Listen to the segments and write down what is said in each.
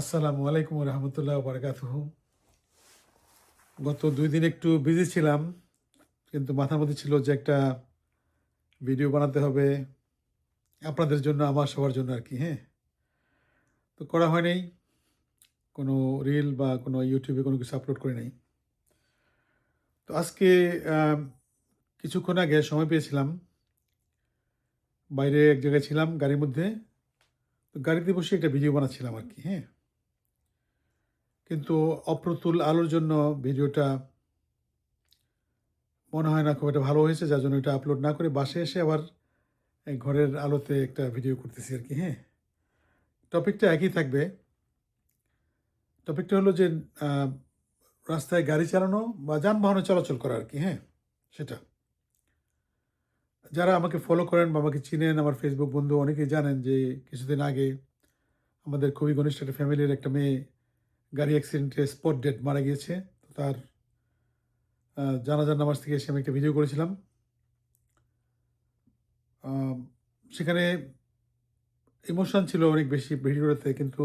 আসসালামু আলাইকুম রহমতুল্লাহ বারকাতুহ। গত দুই দিন একটু বিজি ছিলাম, কিন্তু মাথার মধ্যে ছিল যে একটা ভিডিও বানাতে হবে আপনাদের জন্য, আমার সবার জন্য আর কি হ্যাঁ? তো করা হয়নি কোনো রিল বা কোনো ইউটিউবে কোনো কিছু আপলোড করে নাই। তো আজকে কিছুক্ষণ আগে সময় পেয়েছিলাম, বাইরে এক জায়গায় ছিলাম গাড়ির মধ্যে, তো গাড়িতে বসে একটা ভিডিও বানাচ্ছিলাম আর কি হ্যাঁ? কিন্তু অপ্রতুল আলোর জন্য ভিডিওটা মনে হয় না খুব একটা ভালো হয়েছে, যার জন্য এটা আপলোড না করে বাসে এসে আবার ঘরের আলোতে একটা ভিডিও করতেছি আর কি হ্যাঁ। টপিকটা একই থাকবে। টপিকটা হলো যে রাস্তায় গাড়ি চালানো বা যানবাহনে চলাচল করা আর কি হ্যাঁ সেটা। যারা আমাকে ফলো করেন বা আমাকে চিনেন, আমার ফেসবুক বন্ধু অনেকেই জানেন যে কিছুদিন আগে আমাদের খুবই ঘনিষ্ঠ একটা ফ্যামিলির একটা মেয়ে গাড়ি অ্যাক্সিডেন্টে স্পট ডেড মারা গিয়েছে। তো তার জানাজার নামাজ থেকে এসে আমি একটা ভিডিও করেছিলাম। সেখানে ইমোশন ছিল অনেক বেশি ভিডিওতে কিন্তু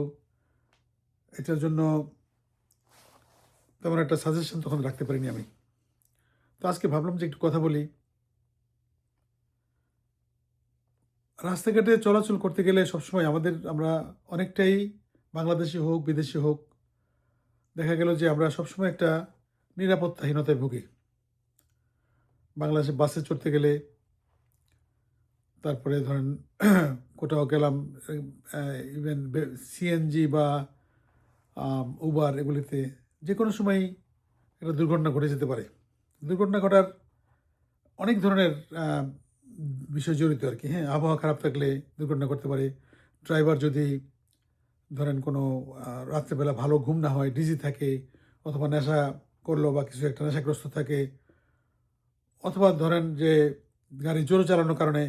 এটার জন্য তেমন একটা সাজেশন তখন রাখতে পারিনি আমি। তো আজকে ভাবলাম যে একটু কথা বলি। রাস্তাঘাটে চলাচল করতে গেলে সবসময় আমাদের, আমরা অনেকটাই বাংলাদেশি হোক, বিদেশি হোক দেখা গেল যে আমরা সবসময় একটা নিরাপত্তাহীনতায় ভুগি। বাংলাদেশে বাসে চড়তে গেলে তারপরে ধরেন কোথাও গেলাম ইভেন সিএনজি বা উবার এগুলিতে যে কোনো সময় একটা দুর্ঘটনা ঘটে যেতে পারে। দুর্ঘটনা ঘটার অনেক ধরনের বিষয় জড়িত আর কি। হ্যাঁ আবহাওয়া খারাপ থাকলে দুর্ঘটনা করতে পারে। ড্রাইভার যদি ধরেন কোনো রাত্রেবেলা ভালো ঘুম না হয় ডিজি থাকে, অথবা নেশা করল বা কিছু একটা নেশাগ্রস্ত থাকে, অথবা ধরেন যে গাড়ি জোরে চালানোর কারণে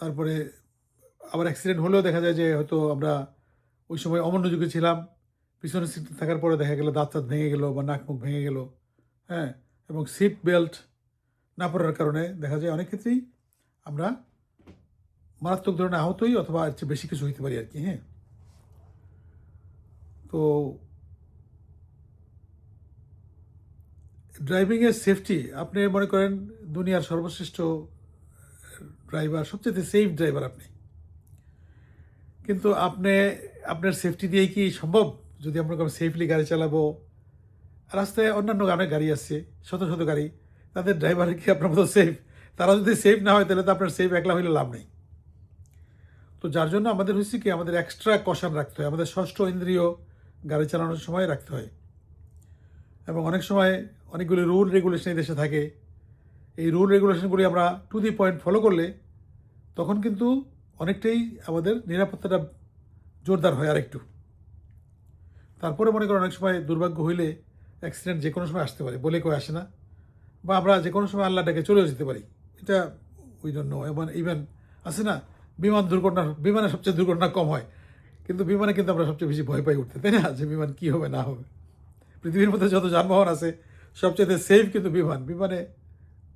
তারপরে আবার অ্যাক্সিডেন্ট হলেও দেখা যায় যে হয়তো আমরা ওই সময় অমনোযোগী ছিলাম পিছনে সিট থাকার পরে দেখা গেলো দাঁত দাঁত ভেঙে গেলো বা নাক মুখ ভেঙে গেলো হ্যাঁ এবং সিট বেল্ট না পড়ার কারণে দেখা যায় অনেক ক্ষেত্রেই আমরা মারাত্মক ধরনের আহতই অথবা এর চেয়ে বেশি কিছু হইতে পারি আর কি হ্যাঁ। তো ড্রাইভিংয়ের সেফটি আপনি মনে করেন দুনিয়ার সর্বশ্রেষ্ঠ ড্রাইভার সবচেয়ে সেফ ড্রাইভার আপনি। কিন্তু আপনি, আপনার সেফটি দিয়েই কি সম্ভব? যদি আমরা সেফলি গাড়ি চালাবো, রাস্তায় অন্যান্য অনেক গাড়ি আসছে শত শত গাড়ি, তাদের ড্রাইভার কি আপনার মতো সেফ তারা যদি সেফ না হয়, তাহলে তো আপনার সেফ একলা হইলে লাভ নেই। তো যার জন্য আমাদের হচ্ছে কি, আমাদের এক্সট্রা কশন রাখতে হয়, আমাদের ষষ্ঠ ইন্দ্রিয় গাড়ি চালানোর সময় রাখতে হয়। এবং অনেক সময় অনেকগুলি রুল রেগুলেশন এই দেশে থাকে। এই রুল রেগুলেশনগুলি আমরা টু দি পয়েন্ট ফলো করলে তখন কিন্তু অনেকটাই আমাদের নিরাপত্তাটা জোরদার হয় আরেকটু। তারপরে মনে করেন অনেক সময় দুর্ভাগ্য হইলে অ্যাক্সিডেন্ট যে কোনো সময় আসতে পারে, বলে কেউ আসে না। বা আমরা যে কোনো সময় আল্লাহটাকে চলেও যেতে পারি। এটা উই জন্য এবং ইভেন আছে না বিমান দুর্ঘটনা বিমানে সবচেয়ে দুর্ঘটনা কম হয়। কিন্তু বিমানে কিন্তু আমরা সবচেয়ে বেশি ভয় পাই উঠতে, তাই না? যে বিমান কী হবে, না হবে। পৃথিবীর মধ্যে যত যানবাহন আছে, সবচেয়ে সেফ কিন্তু বিমান। বিমানে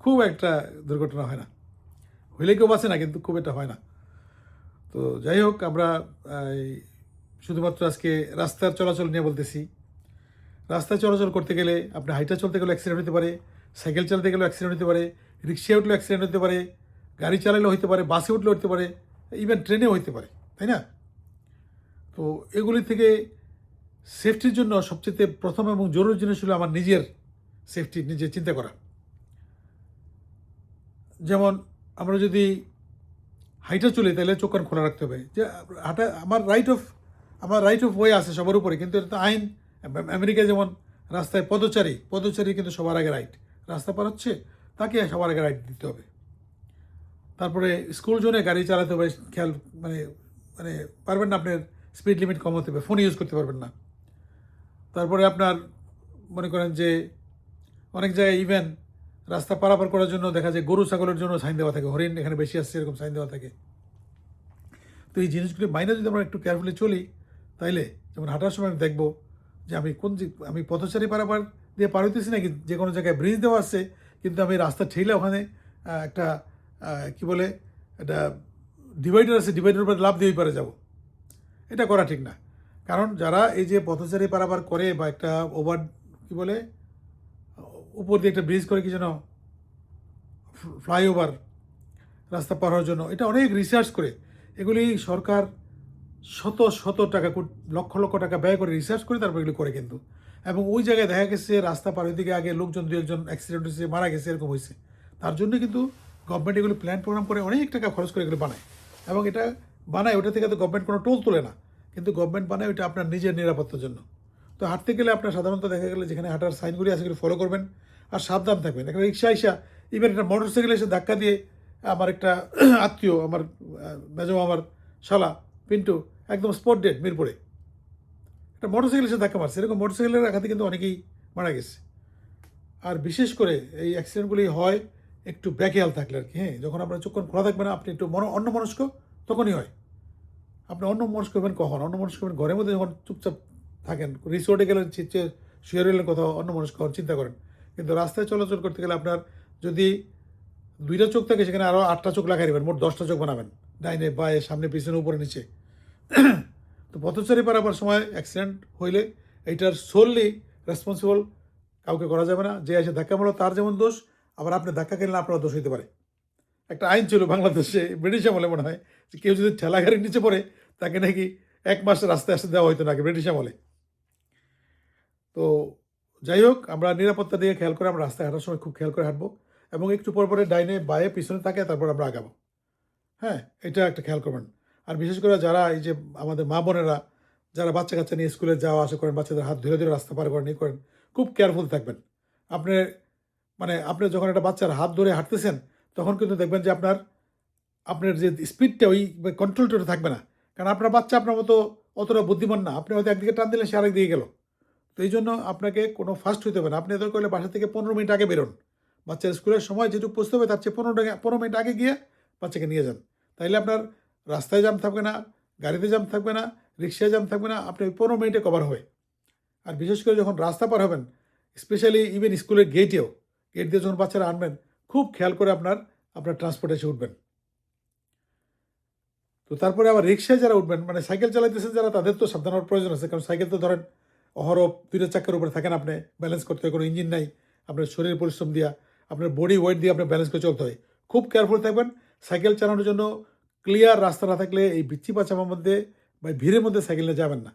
খুব একটা দুর্ঘটনা হয় না। হইলে কেউ বাঁচে না, কিন্তু খুব একটা হয় না। তো যাই হোক, আমরা শুধুমাত্র আজকে রাস্তার চলাচল নিয়ে বলতেছি। রাস্তায় চলাচল করতে গেলে আপনি হাইটা চলতে গেলেও অ্যাক্সিডেন্ট হতে পারে, সাইকেল চালাতে গেলেও অ্যাক্সিডেন্ট হতে পারে, রিক্সায় উঠলেও অ্যাক্সিডেন্ট হতে পারে, গাড়ি চালালেও হতে পারে, বাসে উঠলেও হতে পারে ইভেন ট্রেনেও হতে পারে, তাই না? তো এগুলি থেকে সেফটির জন্য সবচেয়ে প্রথম এবং জরুরি জিনিস হলো আমার নিজের সেফটি নিজে চিন্তা করা। যেমন আমরা যদি হাইটে চলি, তাহলে চোখ কান খোলা রাখতে হবে। যে হাঁটা, আমার রাইট অফ আমার রাইট অফ ওয়ে আছে সবার উপরে, কিন্তু এটা আইন। আমেরিকায় যেমন রাস্তায় পদচারী পদচারী কিন্তু সবার আগে রাইট রাস্তা পার হচ্ছে, তাকে সবার আগে রাইট দিতে হবে। তারপরে স্কুল জোনে গাড়ি চালাতে হবে, খেয়াল মানে মানে পারবেন না আপনার স্পিড লিমিট কমাতে হবে ফোন ইউজ করতে পারবেন না। তারপরে আপনার মনে করেন যে অনেক জায়গায় ইভেন রাস্তা পারাপার করার জন্য দেখা যায় গরু, ছাগলের জন্য সাইন দেওয়া থাকে, হরিণ এখানে বেশি আসছে এরকম সাইন দেওয়া থাকে। তো এই জিনিসগুলি মাইনে যদি আমরা একটু কেয়ারফুলি চলি, তাইলে যেমন হাঁটার সময় আমি দেখব যে আমি কোন আমি পথচারী পারাপার দিয়ে পার হইতেছি নাকি, যে কোনো জায়গায় ব্রিজ দেওয়া আছে, কিন্তু আমি রাস্তা ঠেলে ওখানে একটা কি বলে, এটা ডিভাইডার আছে ডিভাইডার উপরে লাভ দিয়ে পারে যাব। এটা করা ঠিক না। কারণ যারা এই যে পথচারী পারাবার করে বা একটা ওভার কি বলে, উপর দিয়ে একটা ব্রিজ করে কি যেন ফ্লাইওভার রাস্তা পার হওয়ার জন্য, এটা অনেক রিসার্চ করে। এগুলি সরকার শত শত টাকা লক্ষ লক্ষ টাকা ব্যয় করে রিসার্চ করে তারপর এগুলো করে কিন্তু। এবং ওই জায়গায় দেখা গেছে রাস্তা পার দিকে আগে লোকজন দু একজন অ্যাক্সিডেন্ট হয়েছে, মারা গেছে, এরকম হয়েছে। তার জন্য কিন্তু গভর্নমেন্ট এগুলো প্ল্যান প্রোগ্রাম করে অনেক টাকা খরচ করে এগুলো বানায়। এবং এটা বানায়, ওটা থেকে তো গভর্নমেন্ট কোনো টোল তোলে না। কিন্তু গভর্নমেন্ট বানায় ওইটা আপনার নিজের নিরাপত্তার জন্য। তো হাঁটতে গেলে আপনার সাধারণত দেখা গেলে যেখানে হাঁটার সাইনগুলি আছে, সেগুলো ফলো করবেন আর সাবধান থাকবেন। এখানে রিক্সা আইসা ইভেন একটা মোটর সাইকেল এসে ধাক্কা দিয়ে আমার একটা আত্মীয়, আমার মেজো আমার শালা, পিন্টু, একদম স্পট ডেট মিরপুরে। একটা মোটর সাইকেল এসে ধাক্কা মারছে। এরকম মোটর সাইকেলের আঘাতে কিন্তু অনেকেই মারা গেছে। আর বিশেষ করে এই অ্যাক্সিডেন্টগুলি হয় একটু ব্যাকেয়াল থাকলে আর কি হ্যাঁ যখন আপনার চোখ খোলা থাকবে না, আপনি একটু মন অন্য মনস্ক তখনই হয়। আপনি অন্য মনস্ক হবেন কখন? অন্য মনস্ক হবেন ঘরের মধ্যে যখন চুপচাপ থাকেন রিসোর্টে গেলেন শুয়ে রইলেন কোথাও অন্য মনস্ক হন চিন্তা করেন। কিন্তু রাস্তায় চলাচল করতে গেলে আপনার যদি দুইটা চোখ থাকে, সেখানে আরও আটটা চোখ লাগাই দেবেন, মোট দশটা চোখ বানাবেন। ডাইনে, বায়ে, সামনে, পিছনে, উপরে, নিচে। তো পথচারী পারাবার সময় অ্যাক্সিডেন্ট হইলে এইটার সোললি রেসপন্সিবল কাউকে করা যাবে না। যে এসে ধাক্কা মারলো, তার যেমন দোষ আবার আপনি ধাক্কা কিনলে আপনার দোষ হইতে পারে। একটা আইন ছিল বাংলাদেশে, ব্রিটিশ আমলে মনে হয়, যে কেউ যদি ঠেলা গাড়ির নিচে পড়ে, তাকে নাকি এক মাস রাস্তায় আসতে দেওয়া হইতো নাকি ব্রিটিশ আমলে। তো যাই হোক, আমরা নিরাপত্তা দিয়ে খেয়াল করে আমরা রাস্তায় হাঁটার সময় খুব খেয়াল করে হাঁটবো এবং একটু পর পরে ডাইনে বায়ে পিছনে থাকে তারপর আমরা আগাবো। হ্যাঁ এটা একটা খেয়াল করবেন। আর বিশেষ করে যারা এই যে আমাদের মা বোনেরা, যারা বাচ্চা কাচ্চা নিয়ে স্কুলে যাওয়া আসা করেন, বাচ্চাদের হাত ধীরে ধীরে রাস্তা পার করেন, এই করেন, খুব কেয়ারফুল থাকবেন। আপনি মানে আপনি যখন একটা বাচ্চার হাত ধরে হাঁটতেছেন, তখন কিন্তু দেখবেন যে আপনার আপনার যে স্পিডটা ওই কন্ট্রোলটা থাকবে না। কারণ আপনার বাচ্চা আপনার মতো অতটা বুদ্ধিমান না। আপনি হয়তো একদিকে টান দিলেন, সে আরেক দিকে গেল। তো এই জন্য আপনাকে কোনো ফার্স্ট হইতে হবে না। আপনি এদের করলে বাসা থেকে পনেরো মিনিট আগে বেরোন। বাচ্চার স্কুলের সময় যেটুকু পৌঁছতে হবে, তার চেয়ে পনেরো পনেরো মিনিট আগে গিয়ে বাচ্চাকে নিয়ে যান। তাইলে আপনার রাস্তায় জাম থাকবে না, গাড়িতে জাম থাকবে না, রিক্সায় জাম থাকবে না, আপনি পনেরো মিনিটে কভার হবে। আর বিশেষ করে যখন রাস্তা পার হবেন স্পেশালি ইভেন স্কুলের গেটেও গেট দিয়ে যখন বাচ্চারা আনবেন, খুব খেয়াল করে আপনার আপনার ট্রান্সপোর্টে এসে উঠবেন। তো তারপরে আবার রিক্সায় যারা উঠবেন মানে সাইকেল চালাইতেছেন যারা, তাদের তো সাবধান হওয়ার প্রয়োজন আছে। কারণ সাইকেল তো ধরেন অহরহ দুইটা চাক্কার উপরে থাকেন আপনি ব্যালেন্স করতে হয়, কোনো ইঞ্জিন নাই, আপনার শরীর পরিশ্রম দিয়া, আপনার বডি ওয়েট দিয়ে আপনার ব্যালেন্স করে চলতে হয়। খুব কেয়ারফুল থাকবেন, সাইকেল চালানোর জন্য ক্লিয়ার রাস্তা না থাকলে এই বিচ্ছি পাচামার মধ্যে বা ভিড়ের মধ্যে সাইকেল নিয়ে যাবেন না।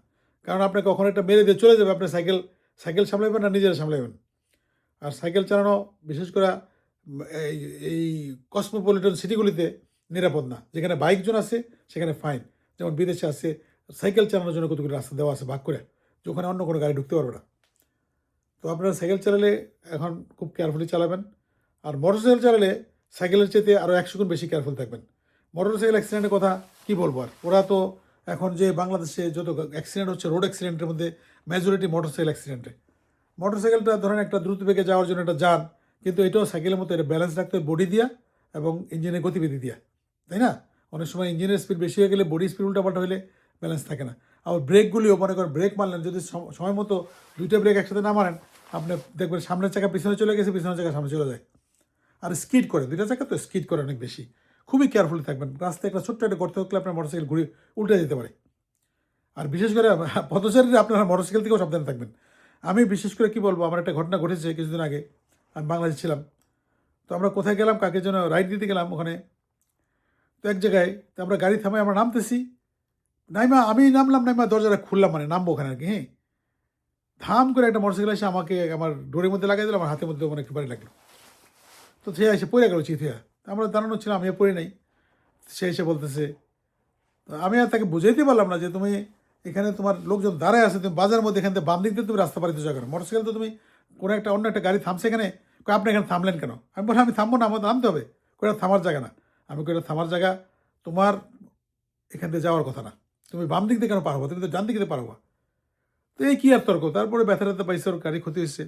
কারণ আপনাকে কখনো একটা মেরে দিয়ে চলে যাবে, আপনি সাইকেল সাইকেল সামলাবেন না, নিজেরা সামলাবেন আর সাইকেল চালানো, বিশেষ করে এই এই কসমোপলিটন সিটিগুলিতে নিরাপদ না। যেখানে বাইকজন আছে, সেখানে ফাইন যেমন বিদেশে আছে, সাইকেল চালানোর জন্য কতগুলো রাস্তা দেওয়া আছে, ভাগ করে, যে ওখানে অন্য কোনো গাড়ি ঢুকতে পারবে না। তো আপনারা সাইকেল চালালে এখন খুব কেয়ারফুলি চালাবেন। আর মোটরসাইকেল চালালে সাইকেলের চেয়ে আরও একশো গুণ বেশি কেয়ারফুল থাকবেন। মোটরসাইকেল অ্যাক্সিডেন্টের কথা কি বলব আর? ওরা তো এখন যে বাংলাদেশে যত অ্যাক্সিডেন্ট হচ্ছে রোড অ্যাক্সিডেন্টের মধ্যে মেজরিটি মোটরসাইকেল অ্যাক্সিডেন্টে মোটরসাইকেলটা ধরেন একটা দ্রুত বেগে যাওয়ার জন্য একটা যান, কিন্তু এটাও সাইকেলের মতো এটা ব্যালেন্স রাখতে বডি দিয়া এবং ইঞ্জিনের গতিবিধি দিয়া, তাই না? অনেক সময় ইঞ্জিনের স্পিড বেশি হয়ে গেলে বডি স্পিড উল্টাপাল্টা হলে ব্যালেন্স থাকে না। আবার ব্রেকগুলিও মনে করেন ব্রেক মারলেন, যদি সম- সময় মতো দুইটা ব্রেক একসাথে না মারেন, আপনি দেখবেন সামনের চাকা পিছনে চলে গেছে, পিছনের চাকা সামনে চলে যায়। আর স্কিড করে, দুইটা চাকা তো স্কিড করে অনেক বেশি। খুবই কেয়ারফুলি থাকবেন। রাস্তায় একটা ছোট্ট একটা গর্ত থাকলে আপনার মোটরসাইকেল ঘুরে উল্টে যেতে পারে। আর বিশেষ করে পথচারীরা আপনারা মোটরসাইকেল থেকেও সাবধানে থাকবেন। আমি বিশেষ করে কি বলব, আমার একটা ঘটনা ঘটেছে কিছুদিন আগে, আমি বাংলাদেশ ছিলাম। তো আমরা কোথায় গেলাম, কাকে যেন রাইড দিতে গেলাম ওখানে। তো এক জায়গায় তো আমরা গাড়ি থামাই আমরা নামতেছি। নাইমা, আমি নামলাম, নাইমা দরজাটা খুললাম মানে নামবো ওখানে আর কি হ্যাঁ। ধাম করে একটা মোটরসাইকেল এসে আমাকে আমার ডোরের মধ্যে লাগাই দিল, আমার হাতের মধ্যে অনেক বাড়ি লাগল। তো সে এসে পড়ে গেল চিথিয়া আমরা দাঁড়ানো ছিলাম আমি পড়ে নাই। সে এসে বলতেছে, তো আমি আর তাকে বুঝাইতে পারলাম না যে তুমি এখানে তোমার লোকজন দাঁড়ায় আছে, তুমি বাজারের মধ্যে এখান থেকে বাম দিক দিয়ে তুমি রাস্তা পাড়িতে যাও কেন? মোটরসাইকেল তো তুমি কোনো একটা অন্য একটা গাড়ি থামছে এখানে আপনি এখানে থামলেন কেন? আমি বললাম, আমি থামবো না, আমার নামতে হবে। কোটা থামার জায়গা না। আমি কোটা থামার জায়গা তোমার এখান থেকে যাওয়ার কথা না। তুমি বাম দিক দিয়ে কেন পারব তুমি তো ডান দিক দিয়ে পারব তো এই কী আর তর্ক? তারপরে ব্যথা ব্যথা পাইছে, ওর গাড়ি ক্ষতি হয়েছে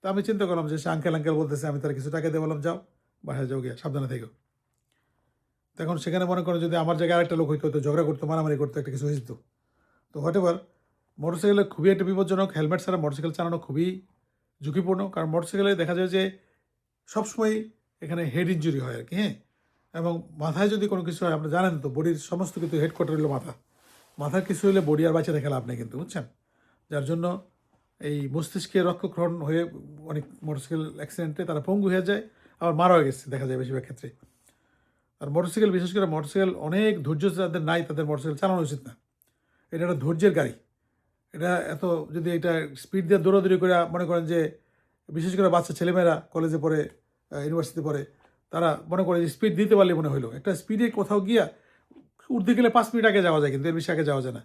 তো আমি চিন্তা করলাম যে সে আঙ্কেল আঙ্কেল বলতেছে, আমি তার কিছু টাকা দিয়ে বললাম, যাও, বাসায় যাও গিয়া, সাবধানে থেকো। তখন সেখানে মনে করো যদি আমার জায়গায় আরেকটা লোক হইতো ঝগড়া করতো, মারামারি করতো, একটা কিছু হয়েছিল তো হোয়াট এভার মোটরসাইকেলে খুবই একটা বিপজ্জনক হেলমেট ছাড়া মোটরসাইকেল চালানো খুবই ঝুঁকিপূর্ণ, কারণ মোটরসাইকেলে দেখা যায় যে সবসময় এখানে হেড ইঞ্জুরি হয় আর কি হ্যাঁ? এবং মাথায় যদি কোনো কিছু হয়, আপনি জানেন তো বডির সমস্ত কিছু হেডকোয়ার্টার হলো মাথা। মাথার কিছু হলে বডি আর বাঁচে রেখে নেই কিন্তু, বুঝছেন? যার জন্য এই মস্তিষ্কে রক্তক্ষরণ হয়ে অনেক মোটরসাইকেল অ্যাক্সিডেন্টে তারা পঙ্গু হয়ে যায়, আবার মারাও গেছে দেখা যায় বেশিরভাগ ক্ষেত্রে। আর মোটরসাইকেল বিশেষ করে মোটরসাইকেল অনেক ধৈর্য যাদের নাই, তাদের মোটরসাইকেল চালানো উচিত না। এটা একটা ধৈর্যের গাড়ি। এটা এত যদি এটা স্পিড দিয়ে দৌড়াদৌড়ি করে মনে করেন যে, বিশেষ করে বাচ্চা ছেলেমেয়েরা কলেজে পড়ে ইউনিভার্সিটি পড়ে, তারা মনে করে যে স্পিড দিতে পারলে মনে হলো একটা স্পিডে কোথাও গিয়া উঠতে গেলে পাঁচ মিনিট আগে যাওয়া যায়, কিন্তু এর বেশি আগে যাওয়া যায় না।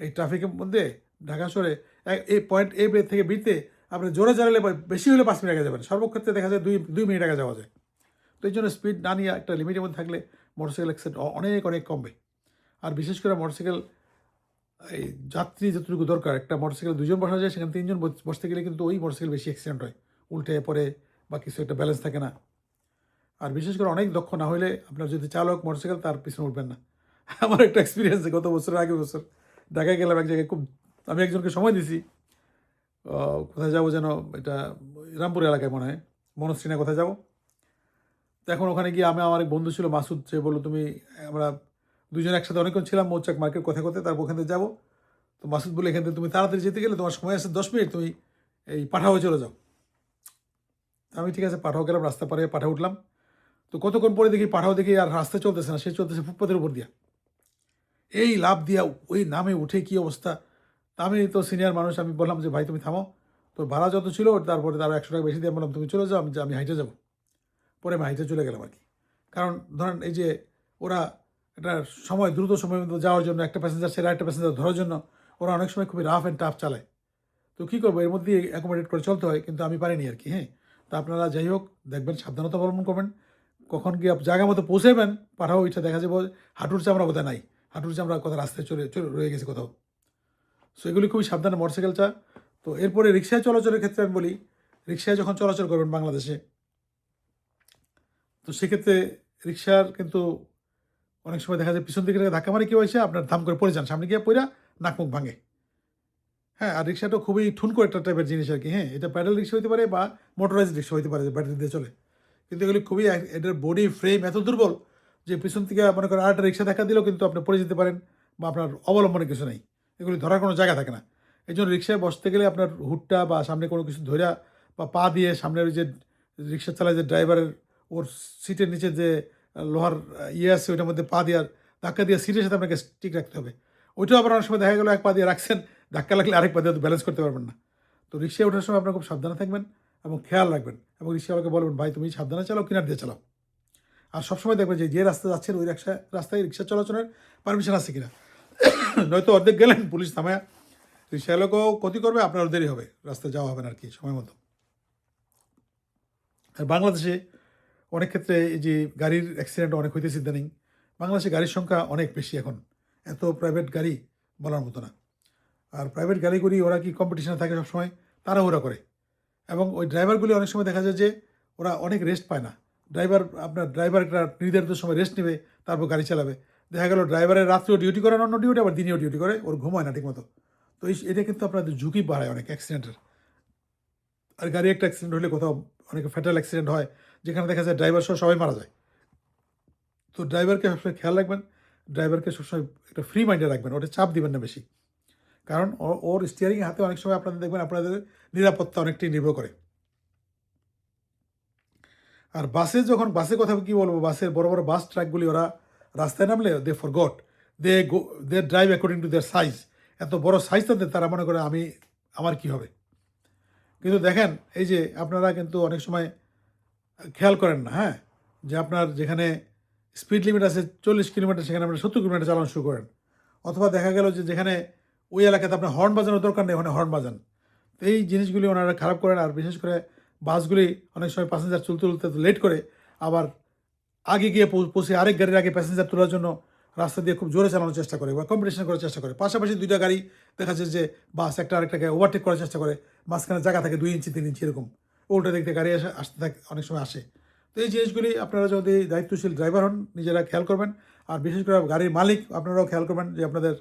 এই ট্রাফিকের মধ্যে ঢাকা শহরে এই পয়েন্ট এ থেকে বিতে আপনি জোরে চালালে বেশি হলে পাঁচ মিনিট আগে যাবেন। সর্বক্ষেত্রে দেখা যায় দুই দুই মিনিট আগে যাওয়া যায়। তো এই জন্য স্পিড না নিয়ে একটা লিমিটের মধ্যে থাকলে মোটরসাইকেল অ্যাক্সিডেন্ট অনেক অনেক কমবে। আর বিশেষ করে মোটরসাইকেল এই যাত্রী যতটুকু দরকার, একটা মোটরসাইকেল দুজন বসা যায়, সেখানে তিনজন বসতে গেলে কিন্তু ওই মোটরসাইকেল বেশি অ্যাক্সিডেন্ট হয়। উল্টে পরে বা কিছু একটা ব্যালেন্স থাকে না। আর বিশেষ করে অনেক দক্ষ না হলে আপনার যদি চালক মোটরসাইকেল তার পিছনে উঠবেন না। আমার একটা এক্সপিরিয়েন্স গত বছরের আগের বছর ঢাকায় গেলাম এক জায়গায় খুব, আমি একজনকে সময় দিছি। কোথায় যাব যেন এটা রামপুর এলাকায় মনে হয়। মনশ্রী কোথায় যাব? তো এখন ওখানে গিয়ে আমি, আমার এক বন্ধু ছিল মাসুদ, সে বলল, তুমি, আমরা দুজন একসাথে অনেকক্ষণ ছিলাম, মৌচাক মার্কেট কোথায় কোথায় তারপর ওখান থেকে যাব। তো মাসুদ বলে, এখান থেকে তুমি তাড়াতাড়ি যেতে গেলে তোমার সময় আছে, দশ মিনিট, তুমি এই পাঠাও, চলে যাও। আমি, ঠিক আছে, পাঠাও, গেলাম রাস্তা পারে পাঠা উঠলাম। তো কতক্ষণ পরে দেখি পাঠাও দেখি আর রাস্তা চলতেছে না, সে চলতেছে ফুটপাতের উপর দিয়া। এই লাভ দিয়া ওই নামে উঠে কি অবস্থা? তা আমি তো সিনিয়র মানুষ, আমি বললাম যে, ভাই, তুমি থামো, তোর ভাড়া যত ছিল, তারপরে তার একশো টাকা বেশি দিয়ে বললাম, তুমি চলে যাও, আমি আমি হাইটে যাব। পরে আমি হাইটে চলে গেলাম আর কি। কারণ ধরেন এই যে ওরা একটা সময়, দ্রুত সময়ের মধ্যে যাওয়ার জন্য, একটা প্যাসেঞ্জার সেরা একটা প্যাসেঞ্জার ধরার জন্য ওরা অনেক সময় খুবই রাফ অ্যান্ড টাফ চালায়। তো কী করব, এর মধ্যে অ্যাকোমোডেট করে চলতে হয়, কিন্তু আমি পারিনি আর কি হ্যাঁ। তো আপনারা যাই হোক, দেখবেন, সাবধানতা অবলম্বন করবেন। কখন আপ- জায়গা মতো পৌঁছাবেন পাঠাও ইচ্ছা দেখা যাবে, হাঁটুর চামড়া কোথায় নাই? হাঁটুর চামড়া কোথাও রাস্তায় চলে চলে রয়ে গেছে কোথাও। সো এগুলি খুবই সাবধানে মোটরসাইকেল চা তো এরপরে রিক্সায় চলাচলের ক্ষেত্রে আমি বলি, রিক্সায় যখন চলাচল করবেন বাংলাদেশে, তো সেক্ষেত্রে রিক্সার কিন্তু অনেক সময় দেখা যায় পিছন দিকে ধাক্কা মারে কেউ এসে আপনার ধাম করে পড়ে যান, সামনে গিয়ে পড়া নাক মুখ ভাঙে। হ্যাঁ আর রিক্সাটা খুবই ঠুনকো একটা টাইপের জিনিস আর কি হ্যাঁ এটা প্যাডেল রিক্সা হতে পারে বা মোটরাইজ রিক্সা হতে পারে ব্যাটারি দিয়ে চলে। কিন্তু এগুলি খুবই এটার বডি ফ্রেম এত দুর্বল যে পিছন থেকে মনে করেন আরেকটা রিক্সা দেখা দিলেও কিন্তু আপনি পড়ে যেতে পারেন বা আপনার অবলম্বনে কিছু নেই। এগুলি ধরার কোনো জায়গা থাকে না। এই জন্য রিক্সায় বসতে গেলে আপনার হুডটা বা সামনে কোনো কিছু ধরা বা পা দিয়ে সামনের যে রিক্সা চালায় যে ড্রাইভারের ওর সিটের নিচে যে লোহার ইয়ে আছে, ওইটার মধ্যে পা দেওয়ার ধাক্কা দিয়ে সিটের সাথে আপনাকে ঠিক রাখতে হবে। ওইটাও আবার অনেক সময় দেখা গেলো এক পা দিয়ে রাখছেন, ধাক্কা লাগলে আরেক পা দিয়ে ব্যালেন্স করতে পারবেন না। তো রিক্সায় ওঠার সময় আপনার খুব সাবধানে থাকবেন এবং খেয়াল রাখবেন এবং রিক্সাওয়ালাকে বলবেন, ভাই, তুমি সাবধানে চালাও, কিনার দিয়ে চালাও। আর সবসময় দেখবেন যে যে রাস্তা যাচ্ছেন, ওই রিক্সা, রাস্তায় রিক্সা চলাচলের পারমিশন আছে কিনা। নয়তো অর্ধেক গেলেন, পুলিশ থামায় রিক্সাওয়ালাকেও ক্ষতি করবে আপনার দেরি হবে, রাস্তায় যাওয়া হবে না আর কি, সময় মতো। আর বাংলাদেশে অনেক ক্ষেত্রে এই যে গাড়ির অ্যাক্সিডেন্ট অনেক হইতেছে ইদানিং, বাংলাদেশে গাড়ির সংখ্যা অনেক বেশি এখন। এত প্রাইভেট গাড়ি বলার মতো না। আর প্রাইভেট গাড়িগুলি ওরা কি কম্পিটিশনে থাকে সবসময়? তারা ওরা করে। এবং ওই ড্রাইভারগুলি অনেক সময় দেখা যায় যে ওরা অনেক রেস্ট পায় না। ড্রাইভার আপনার ড্রাইভার একটা নির্ধারিত সময় রেস্ট নেবে, তারপর গাড়ি চালাবে। দেখা গেল ড্রাইভারের রাত্রেও ডিউটি করে অন্য ডিউটি আবার দিনেও ডিউটি করে, ওর ঘুমায় না ঠিকমতো। তো এই, এটা কিন্তু আপনাদের ঝুঁকি বাড়ায় অনেক অ্যাক্সিডেন্টের আর গাড়ি একটা অ্যাক্সিডেন্ট হলে কোথাও অনেক ফ্যাটাল অ্যাক্সিডেন্ট হয় যেখানে দেখা যায় ড্রাইভার সহ সবাই মারা যায়। তো ড্রাইভারকে সবসময় খেয়াল রাখবেন ড্রাইভারকে সবসময় একটা ফ্রি মাইন্ডে রাখবেন, ওটা চাপ দিবেন না বেশি। কারণ ওর স্টিয়ারিং হাতে অনেক সময় আপনাদের দেখবেন আপনাদের নিরাপত্তা অনেকটাই নির্ভর করে। আর বাসে যখন বাসে কথা কি বলব, বাসের বড় বড় বাস ট্রাকগুলি ওরা রাস্তায় নামলে they forgot they go they drive according to their size এত বড় সাইজ তাদের, তারা মনে করে আমি, আমার কি হবে? কিন্তু দেখেন, এই যে আপনারা কিন্তু অনেক সময় খেয়াল করেন না হ্যাঁ? যে আপনার যেখানে স্পিড লিমিট আছে চল্লিশ কিলোমিটার, সেখানে আপনি সত্তর কিলোমিটার চালানো শুরু করেন। অথবা দেখা গেল যে যেখানে ওই এলাকাতে আপনার হর্ন বাজানোর দরকার নেই, ওখানে হর্ন বাজান। তো এই জিনিসগুলি ওনারা খারাপ করেন, আর বিশেষ করে বাসগুলি অনেক সময় প্যাসেঞ্জার তুলতে তুলতে লেট করে, আবার আগে গিয়ে পৌঁছে আরেক গাড়ির আগে প্যাসেঞ্জার তোলার জন্য রাস্তা দিয়ে খুব জোরে চালানোর চেষ্টা করে বা কম্পিটিশন করার চেষ্টা করে। পাশাপাশি দুইটা গাড়ি দেখা যাচ্ছে যে বাস একটা আরেকটাকে ওভারটেক করার চেষ্টা করে, মাঝখানে জায়গা থাকে দুই ইঞ্চি তিন ইঞ্চি এরকম। উল্টো দিক থেকে গাড়ি আসে, আসতে থাকে, অনেক সময় আসে। তো এই জিনিসগুলি আপনারা যদি দায়িত্বশীল ড্রাইভার হন, নিজেরা খেয়াল করবেন। আর বিশেষ করে গাড়ির মালিক, আপনারাও খেয়াল করবেন যে আপনাদের,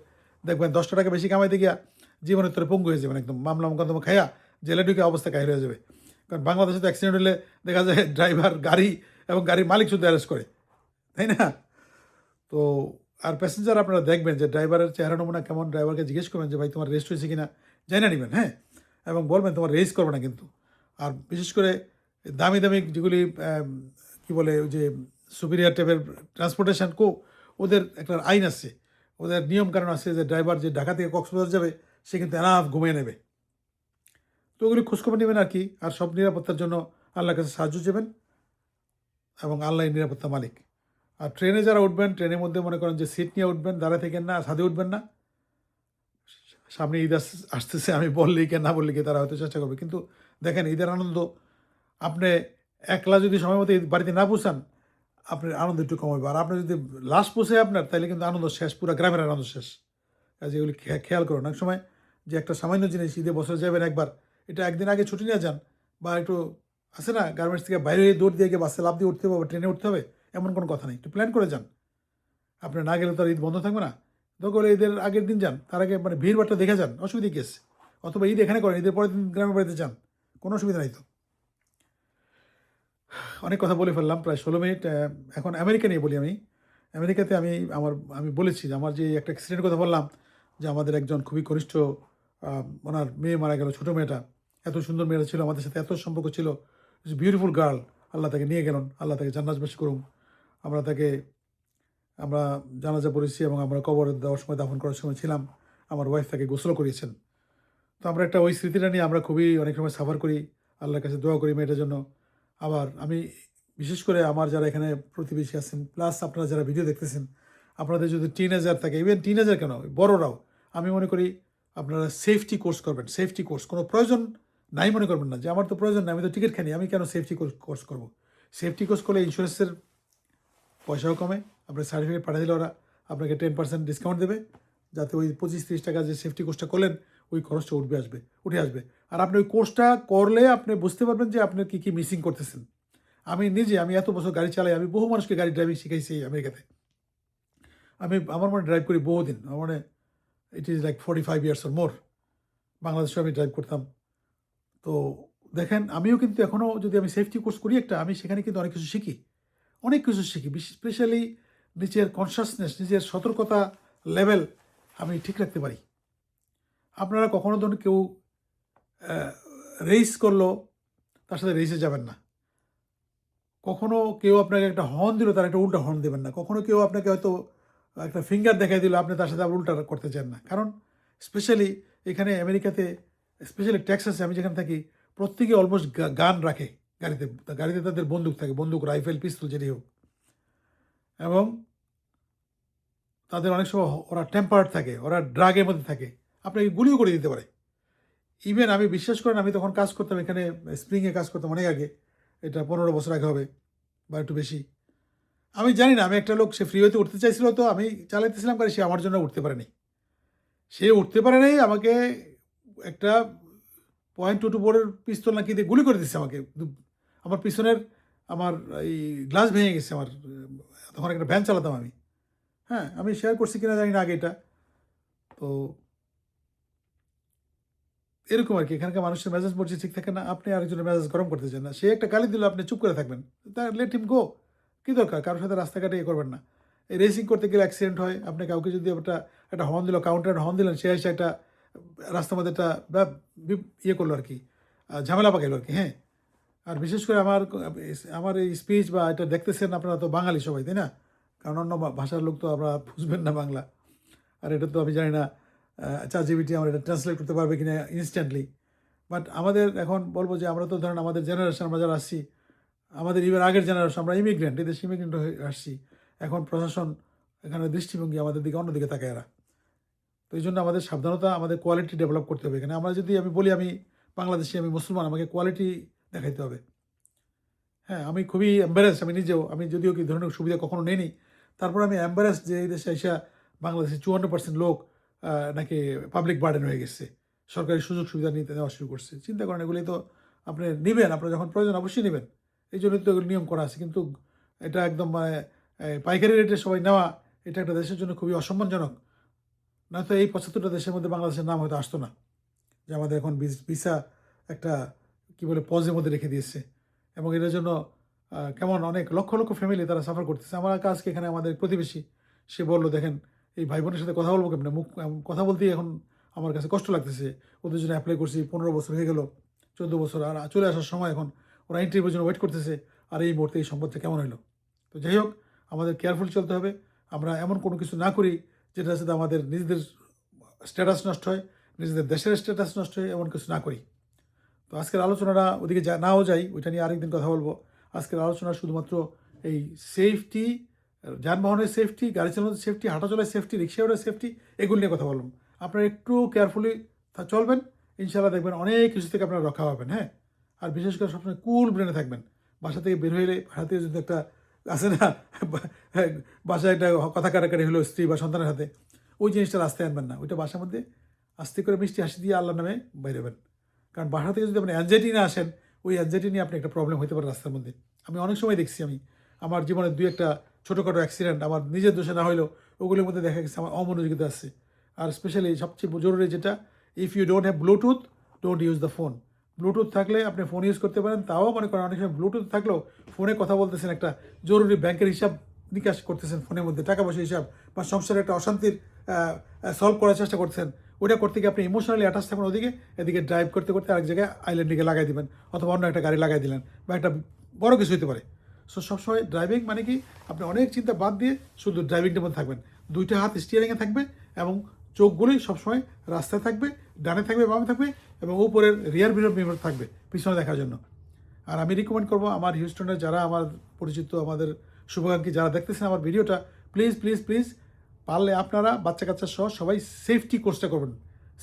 দেখবেন দশটা টাকা বেশি কামাইতে গিয়া জীবনের তোরে পঙ্গু হয়ে যাবেন একদম। মামলা মোকদ্দমা খাইয়া জেলে ঢুকে অবস্থা কাহির হয়ে যাবে। কারণ বাংলাদেশে তো অ্যাক্সিডেন্ট হলে দেখা যায় ড্রাইভার গাড়ি এবং গাড়ির মালিক শুধু অ্যারেস্ট করে। তাই না? তো আর প্যাসেঞ্জার আপনারা দেখবেন যে ড্রাইভারের চেহারা নমুনা কেমন ড্রাইভারকে জিজ্ঞেস করবেন যে, ভাই, তোমার রেস্ট হয়েছে কিনা? জানা নেবেন হ্যাঁ? এবং বলবেন, তোমার রেস করবে না কিন্তু। আর বিশেষ করে দামি দামি যেগুলি কি বলে যে সুপিরিয়ার টাইপের ট্রান্সপোর্টেশন কো, ওদের একটা আইন আছে। ওদের নিয়ম কারণ আছে যে ড্রাইভার যে ঢাকা থেকে কক্সবাজার যাবে, সে কিন্তু এনাফ ঘুমিয়ে নেবে। তো ওগুলি খোঁজখবর নেবেন আর কি, আর সব নিরাপত্তার জন্য আল্লাহর কাছে সাহায্য চাইবেন এবং আল্লাহ নিরাপত্তা মালিক। আর ট্রেনে যারা উঠবেন, ট্রেনের মধ্যে মনে করেন যে সিট নিয়ে উঠবেন দাঁড়া থেকে না সাথে উঠবেন না। সামনে ঈদ আস- আসতেছে, আমি বললি কে না বললি কে তারা হয়তো চেষ্টা করবে। কিন্তু দেখেন, ঈদের আনন্দ আপনি একলা যদি সময় মতো বাড়িতে না পৌঁছান, আপনার আনন্দ একটু কমাবে আর আপনি যদি লাস্ট পৌঁছে আপনার তাহলে কিন্তু আনন্দ শেষ, পুরো গ্রামের আনন্দ শেষ। কাজে এগুলি খেয়াল করুন। অনেক সময় যে একটা সামান্য জিনিস ঈদে বছর যাবেন একবার, এটা একদিন আগে ছুটি নিয়ে যান বা একটু আছে না গার্মেন্টস থেকে বাইরে দৌড় দিয়ে গিয়ে বাসে লাভ দিয়ে উঠতে হবে বা ট্রেনে উঠতে হবে, এমন কোনো কথা নেই। একটু প্ল্যান করে যান। আপনি না গেলে তো ঈদ বন্ধ থাকবে না। দরকার ঈদের আগের দিন যান, তার আগে মানে ভিড় ভাড়টা দেখে যান, অসুবিধা কি আছে? অথবা ঈদ এখানে করেন, ঈদের পরের দিন গ্রামের বাড়িতে যান। কোনো অসুবিধা নেই তো? অনেক কথা বলে ফেললাম প্রায় ষোলো মিনিট এখন আমেরিকা নিয়ে বলি আমি। আমেরিকাতে আমি আমার আমি বলেছি যে আমার যে একটা অ্যাক্সিডেন্টের কথা বললাম যে আমাদের একজন খুবই ঘনিষ্ঠ আহ, ওনার মেয়ে মারা গেল ছোটো মেয়েটা। এত সুন্দর মেয়েটা ছিল আমাদের সাথে এত সম্পর্ক ছিল বিউটিফুল গার্ল আল্লাহ তাকে নিয়ে গেলেন আল্লাহ তাকে জান্নাতবাস করুন। আমরা তাকে আমরা জানাজা পড়েছি এবং আমরা কবর দেওয়ার সময় দাফন করার সময় ছিলাম আমার ওয়াইফ তাকে গোসল করিয়েছেন। তো আমরা একটা ওই স্মৃতিটা নিয়ে আমরা খুবই অনেক সময় সাফার করি, আল্লাহর কাছে দোয়া করি মেয়েটার জন্য। আবার আমি বিশেষ করে আমার যারা এখানে প্রতিবেশী আছেন প্লাস আপনারা যারা ভিডিও দেখতেছেন, আপনাদের যদি টিনেজার থাকে ইভেন টিনেজার কেন, বড়রাও, আমি মনে করি আপনারা সেফটি কোর্স করবেন সেফটি কোর্স কোনো প্রয়োজন নাই মনে করবেন না, যে আমার তো প্রয়োজন নাই, আমি তো টিকিট খানি আমি কেন সেফটি কোর্স করব? সেফটি কোর্স করলে ইন্স্যুরেন্সের পয়সাও কমে, আপনার সার্টিফিকেট পাঠিয়ে দিলে ওরা আপনাকে টেন পার্সেন্ট ডিসকাউন্ট দেবে, যাতে ওই পঁচিশ তিরিশ টাকা যে সেফটি কোর্সটা করলেন ওই খরচটা উঠবে, আসবে, উঠে আসবে। আর আপনি ওই কোর্সটা করলে আপনি বুঝতে পারবেন যে আপনি কী কী মিসিং করতেছেন। আমি নিজে, আমি এত বছর গাড়ি চালাই, আমি বহু মানুষকে গাড়ি ড্রাইভিং শিখাইছি আমেরিকাতে। আমি, আমার মনে ড্রাইভ করি বহুদিন। আমার মনে it is like forty five years or more বাংলাদেশে আমি ড্রাইভ করতাম। তো দেখেন, আমিও কিন্তু এখনও যদি আমি সেফটি কোর্স করি একটা, আমি সেখানে কিন্তু অনেক কিছু শিখি। অনেক কিছু শিখি স্পেশালি নিজের কনসাসনেস নিজের সতর্কতা লেভেল আমি ঠিক রাখতে পারি। আপনারা কখনো ধরুন কেউ রেস করল, তার সাথে রেসে যাবেন না। কখনো কেউ আপনাকে একটা হর্ন দিল, তার একটা উল্টা হর্ন দেবেন না। কখনো কেউ আপনাকে হয়তো একটা ফিঙ্গার দেখাই দিল, আপনি তার সাথে আবার উল্টা করতে চান না। কারণ স্পেশালি এখানে আমেরিকাতে স্পেশালি টেক্সাসে আমি যেখানে থাকি, প্রত্যেকে অলমোস্ট গান রাখে গাড়িতে গাড়িতে তাদের বন্দুক থাকে, বন্দুক রাইফেল পিস্তল যেটি হোক। এবং তাদের অনেক সময় ওরা টেম্পার্ড থাকে, ওরা ড্রাগের মধ্যে থাকে। আপনাকে গুলিও করে দিতে পারে। ইভেন আমি বিশ্বাস করেন, আমি তখন কাজ করতাম, এখানে স্প্রিংয়ে কাজ করতাম অনেক আগে। এটা পনেরো বছর আগে হবে, বা একটু বেশি। আমি জানি না, আমি একটা লোক, সে ফ্রি হতে উঠতে চাইছিল তো, আমি চালাইতেছিলাম গাড়ি সে আমার জন্য উঠতে পারেনি। সে উঠতে পারে নাই, আমাকে একটা পয়েন্ট টু টু বোর্ডের পিস্তল নাকি দিয়ে গুলি করে দিচ্ছে আমাকে। আমার পিছনের আমার এই গ্লাস ভেঙে গেছে, আমার, তখন একটা ভ্যান চালাতাম আমি। হ্যাঁ আমি শেয়ার করছি কিনা জানি না আগে এটা। তো এরকম আর কি, এখানকার মানুষের মেজাজ বলছে ঠিক থাকে না, আপনি আরেকজনের মেজাজ গরম করতে চান না। সে একটা গালি দিল, আপনি চুপ করে থাকবেন। তা লেট হিম গো কী দরকার? কারোর সাথে রাস্তাঘাটে ইয়ে করবেন না। এই রেসিং করতে গেলে অ্যাক্সিডেন্ট হয়, আপনি কাউকে যদি একটা একটা হর্ন দিল কাউন্টার হর্ন দিলেন, সে এসে একটা রাস্তার মধ্যে একটা ইয়ে করল আর কি ঝামেলা পাকাইলো আর কি হ্যাঁ। আর বিশেষ করে আমার আমার এই স্পিচ বা এটা দেখতেছেন আপনারা তো বাঙালি সবাই, তাই না? কারণ অন্য ভাষার লোক তো আমরা বুঝবেন না বাংলা। আর এটা তো আমি জানি না চার জিবিটি আমার এটা ট্রান্সলেট করতে পারবে কিনা ইনস্ট্যান্টলি বাট আমাদের এখন বলব যে আমরা তো ধরেন আমাদের জেনারেশন আমরা যারা আসছি আমাদের ইভেন আগের জেনারেশন আমরা ইমিগ্রেন্ট এদেশে ইমিগ্রেন্ট হয়ে আসছি। এখন প্রশাসন এখানে দৃষ্টিভঙ্গি আমাদের দিকে অন্যদিকে তাকায় এরা। তো এই জন্য আমাদের সাবধানতা, আমাদের কোয়ালিটি ডেভেলপ করতে হবে এখানে। আমরা যদি আমি বলি আমি বাংলাদেশি, আমি মুসলমান, আমাকে কোয়ালিটি দেখাইতে হবে। হ্যাঁ আমি খুবই এম্বারেস আমি নিজেও, আমি যদিও কি ধরনের সুবিধা কখনো নেইনি। তারপর আমি এম্বারেস যে এই দেশে এসে বাংলাদেশে চুয়ান্ন পার্সেন্ট লোক নাকি পাবলিক বার্ডেন হয়ে গেছে? সরকারি সুযোগ সুবিধা নিতে নেওয়া শুরু করছে। চিন্তা করেন এগুলি তো আপনি নেবেন, আপনার যখন প্রয়োজন অবশ্যই নেবেন। এই জন্যই তো নিয়ম করা আছে। কিন্তু এটা একদম মানে পাইকারি রেটে সবাই নেওয়া, এটা একটা দেশের জন্য খুবই অসম্মানজনক। নয়তো এই পঁচাত্তরটা দেশের মধ্যে বাংলাদেশের নাম হয়তো আসতো না, যে আমাদের এখন ভিসা একটা, কি বলে পজের মধ্যে রেখে দিয়েছে। এবং এটার জন্য কেমন অনেক লক্ষ লক্ষ ফ্যামিলি তারা সাফার করতেছে। আমার কাজকে এখানে আমাদের প্রতিবেশী, সে বলল, দেখেন এই ভাই বোনের সাথে কথা বলব কেমন? মুখ কথা বলতেই এখন আমার কাছে কষ্ট লাগতেছে। ওদের জন্য অ্যাপ্লাই করছি, পনেরো বছর হয়ে গেল, চোদ্দ বছর, আর চলে আসার সময় এখন ওরা ইন্টারভিউর জন্য ওয়েট করতেছে, আর এই মুহূর্তে এই সম্পদটা কেমন হলো তো যাই হোক, আমাদের কেয়ারফুল চলতে হবে। আমরা এমন কোনো কিছু না করি যেটা সাথে আমাদের নিজেদের স্ট্যাটাস নষ্ট হয়, নিজেদের দেশের স্ট্যাটাস নষ্ট হয়, এমন কিছু না করি। তো আজকের আলোচনাটা ওদিকে যা নাও যাই, ওইটা নিয়ে আরেকদিন কথা বলব। আজকের আলোচনা শুধুমাত্র এই সেফটি যানবাহনের সেফটি গাড়ি চালানোর সেফটি হাঁটা চলার সেফটি রিক্সাওয়ারের সেফটি এগুলো নিয়ে কথা বললাম। আপনারা একটু কেয়ারফুলি চলবেন ইনশাল্লাহ দেখবেন অনেক কিছু থেকে আপনারা রক্ষা পাবেন হ্যাঁ? আর বিশেষ করে সবসময় কুল ব্রেনে থাকবেন। বাসা থেকে বের হইলে হাতে যদি একটা আসে না, বাসায় একটা কথা কাটাকাটি হলো স্ত্রী বা সন্তানের হাতে ওই জিনিসটা রাস্তায় আনবেন না। ওইটা বাসার মধ্যে আস্তে করে মিষ্টি হাসি দিয়ে আল্লাহ নামে বেরোবেন। কারণ বাসা থেকে যদি আপনি অ্যাংজাইটি না আসেন, ওই অ্যাংজাইটি নিয়ে আপনি একটা প্রবলেম হতে পারে রাস্তার মধ্যে। আমি অনেক সময় দেখছি আমি, আমার জীবনের দুই একটা ছোটোখাটো অ্যাক্সিডেন্ট আমার নিজের দোষে না হলেও ওগুলোর মধ্যে দেখা গেছে আমার অমনোযোগিতা আসছে আর স্পেশালি সবচেয়ে জরুরি যেটা if you don't have bluetooth don't use the phone bluetooth থাকলে আপনি ফোন ইউজ করতে পারেন, তাও মনে করেন অনেক সময় ব্লুটুথ থাকলেও ফোনে কথা বলতেছেন একটা জরুরি ব্যাংকের হিসাব নিকাশ করতেছেন ফোনের মধ্যে, টাকা পয়সা হিসাব বা সংসারে একটা অশান্তির সলভ করার চেষ্টা করছেন ওটা করতে গিয়ে আপনি ইমোশনালি অ্যাটাচ থাকবেন ওদিকে, এদিকে ড্রাইভ করতে করতে আরেক জায়গায় আইল্যান্ড দিকে লাগাই দিবেন অথবা অন্য একটা গাড়ি লাগাই দিলেন বা একটা বড় কিছু হতে পারে। সো সবসময় ড্রাইভিং মানে কি? আপনি অনেক চিন্তা বাদ দিয়ে শুধু ড্রাইভিংটার মধ্যে থাকবেন। দুইটা হাত স্টিয়ারিংয়ে থাকবে এবং চোখগুলি সবসময় রাস্তায় থাকবে, ডানে থাকবে, বামে থাকবে এবং উপরের রিয়ার ভিডিও মিরর থাকবে পিছনে দেখার জন্য। আর আমি রিকমেন্ড করব আমার হিউস্টনের যারা আমার পরিচিত, আমাদের শুভাকাঙ্ক্ষী যারা দেখতেছেন আমার ভিডিওটা প্লিজ প্লিজ প্লিজ পারলে আপনারা বাচ্চা কাচ্চা সহ সবাই সেফটি কোর্সটা করবেন।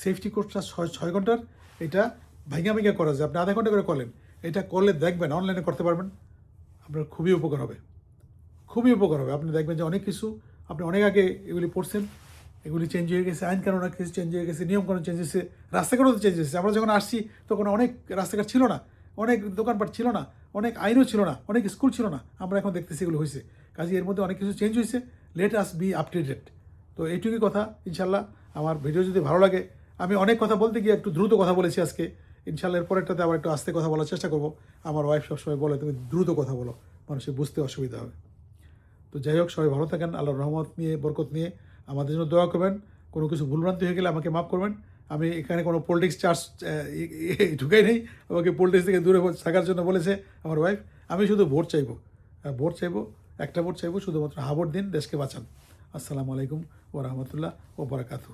সেফটি কোর্সটা ছয় ছয় ঘণ্টার, এটা ভাইঙ্গা ভাইঙ্গা করা যায়। আপনি আধা ঘণ্টা করে করলেন। এটা করলে দেখবেন অনলাইনে করতে পারবেন। আপনার খুবই উপকার হবে। খুবই উপকার হবে। আপনি দেখবেন যে অনেক কিছু আপনি অনেক আগে এগুলি পড়ছেন, এগুলি চেঞ্জ হয়ে গেছে, আইন কানুন কিছু চেঞ্জ হয়ে গেছে, নিয়ম কানুন চেঞ্জ হয়েছে, রাস্তাঘাটও চেঞ্জ হয়েছে। আমরা যখন আসছি তখন অনেক রাস্তাঘাট ছিল না, অনেক দোকানপাট ছিল না, অনেক আইনও ছিল না, অনেক স্কুল ছিল না। আমরা এখন দেখতেছি এগুলো হয়েছে। কাজে এর মধ্যে অনেক কিছু চেঞ্জ হয়েছে। লেট আস বি আপডেটেড তো এইটুকুই কথা ইনশাল্লাহ আমার ভিডিও যদি ভালো লাগে, আমি অনেক কথা বলতে গিয়ে একটু দ্রুত কথা বলেছি আজকে। ইনশাল্লাহ এর পরেরটাতে আবার একটু আস্তে কথা বলার চেষ্টা করব। আমার ওয়াইফ সবসময় বলে, তুমি দ্রুত কথা বলো, মানুষের বুঝতে অসুবিধা হবে। তো যাই হোক, সবাই ভালো থাকেন, আল্লাহর রহমত নিয়ে, বরকত নিয়ে। আমাদের জন্য দোয়া করবেন, কোনো কিছু ভুলভ্রান্তি হয়ে গেলে আমাকে মাফ করবেন। আমি এখানে কোনো পলিটিক্স চার্জ ঢুকাই নেই। আমাকে পলিটিক্স থেকে দূরে থাকার জন্য বলেছে আমার ওয়াইফ আমি শুধু ভোট চাইব ভোট চাইব, একটা ভোট চাইব, শুধুমাত্র হাবর দিন, দেশকে বাঁচান। আসসালামু আলাইকুম ও রহমতুল্লাহ ও বারাকাতু